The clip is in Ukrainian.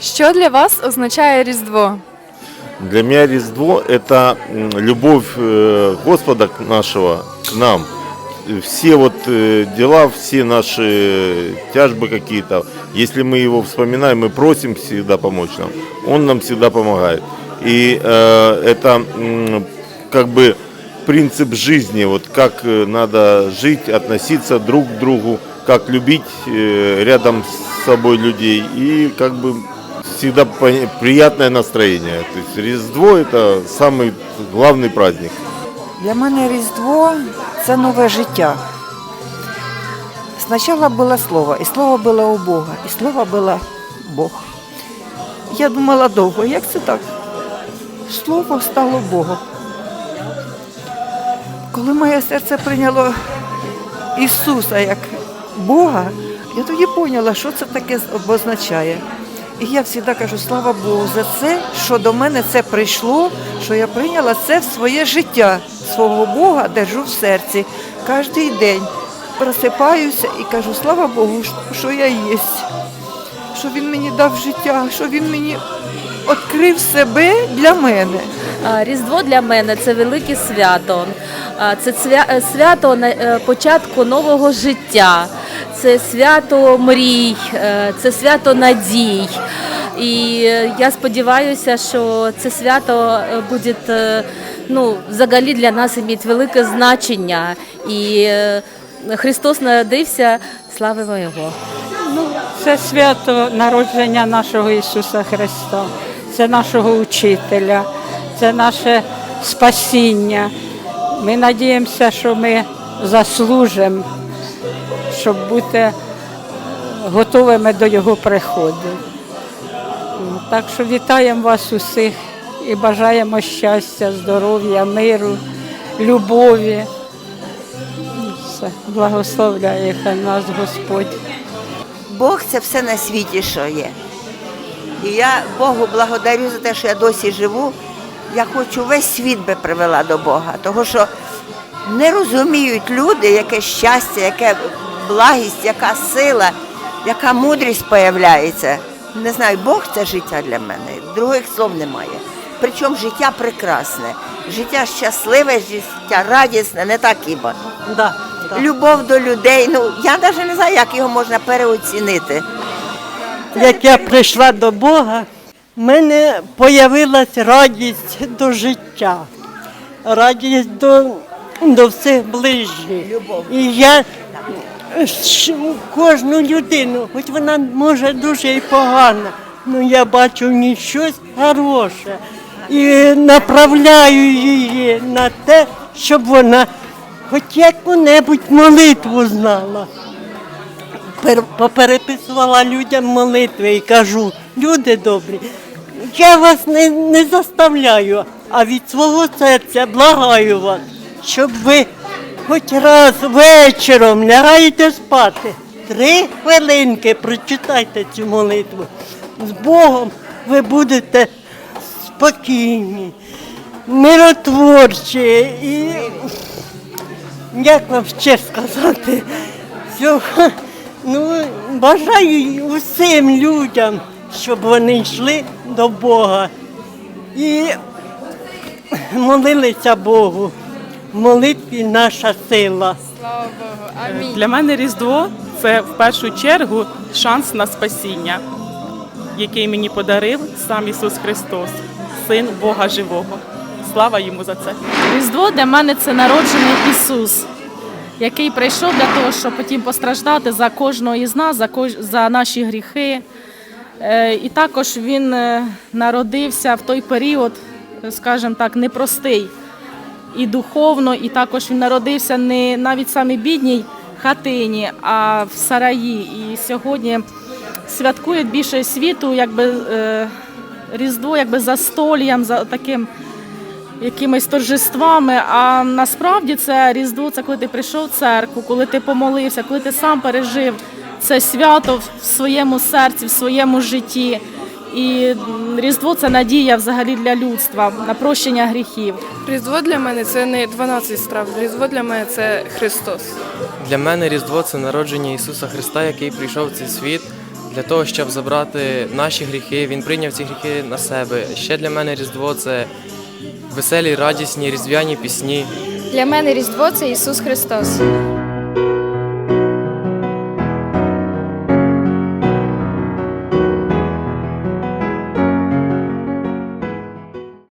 Що для вас означає Різдво? Для меня Різдво – это м, любовь э, Господа к- нашего к нам. Все вот э, дела, все наши тяжбы какие-то, если мы его вспоминаем, мы просим всегда помочь нам, он нам всегда помогает. И э, это м, как бы принцип жизни, вот как э, надо жить, относиться друг к другу, как любить э, рядом с собой людей и как бы всегда пони- приятное настроение. То есть Різдво это самый главный праздник. Для мене Різдво це нове життя. Спочатку було слово, і слово було у Бога, і слово було Бог. Я думала довго, як це так? Слово стало Богом. Коли моє серце прийняло Ісуса як Бога, я тоді поняла, що це таке обозначає. І я завжди кажу, слава Богу, за це, що до мене це прийшло, що я прийняла це в своє життя, свого Бога держу в серці. Кожен день просипаюся і кажу, слава Богу, що я є, що Він мені дав життя, що Він мені відкрив себе для мене. Різдво для мене це велике свято. Це е, свято е, початку нового життя, це свято мрій, е, це свято надій. І е, я сподіваюся, що це свято е, буде е, ну, взагалі для нас мати велике значення. І Христос народився, славимо Його. Ну, це свято народження нашого Ісуса Христа, це нашого учителя, це наше спасіння. Ми надіємося, що ми заслужимо, щоб бути готовими до Його приходу. Так що вітаємо вас усіх і бажаємо щастя, здоров'я, миру, любові. Все, благословляє нас Господь. Бог це все на світі, що є. І я Богу благодарю за те, що я досі живу. Я хочу весь світ би привела до Бога, тому що не розуміють люди, яке щастя, яке благість, яка сила, яка мудрість появляється. Не знаю, Бог це життя для мене. Других слов немає. Причому життя прекрасне, життя щасливе, життя радісне, не так хіба. Да, Любов до людей. Ну я навіть не знаю, як його можна переоцінити. Як я прийшла до Бога, в мене з'явилась радість до життя, радість до, до всіх ближніх. І я кожну людину, хоч вона може дуже і погана, але я бачу в ній щось хороше. І направляю її на те, щоб вона хоч яку-небудь молитву знала. Пер- попереписувала людям молитви і кажу, люди добрі, я вас не, не заставляю, а від свого серця благаю вас, щоб ви хоч раз вечором лягаєте спати. Три хвилинки прочитайте цю молитву. З Богом ви будете спокійні, миротворчі і як вам ще сказати? Всього, ну, бажаю усім людям, щоб вони йшли до Бога і молилися Богу. Молитві наша сила. Слава Богу. Амінь. Для мене Різдво це в першу чергу шанс на спасіння, який мені подарив сам Ісус Христос, Син Бога Живого. Слава йому за це. Різдво для мене це народжений Ісус, який прийшов для того, щоб потім постраждати за кожного із нас, за, кож... за наші гріхи. Е, І також він е, народився в той період, е, скажімо так, непростий і духовно, і також він народився не навіть в самій бідній хатині, а в сараї. І сьогодні святкують більше світу, якби е, Різдво, якби за століям, за таким якимись торжествами. А насправді це Різдво, це коли ти прийшов в церкву, коли ти помолився, коли ти сам пережив це свято в своєму серці, в своєму житті. І Різдво це надія взагалі для людства на прощення гріхів. Різдво для мене це не 12 страв. Різдво для мене це Христос. Для мене Різдво це народження Ісуса Христа, який прийшов в цей світ для того, щоб забрати наші гріхи. Він прийняв ці гріхи на себе. Ще для мене Різдво це веселі, радісні, різдвяні пісні. Для мене Різдво це Ісус Христос.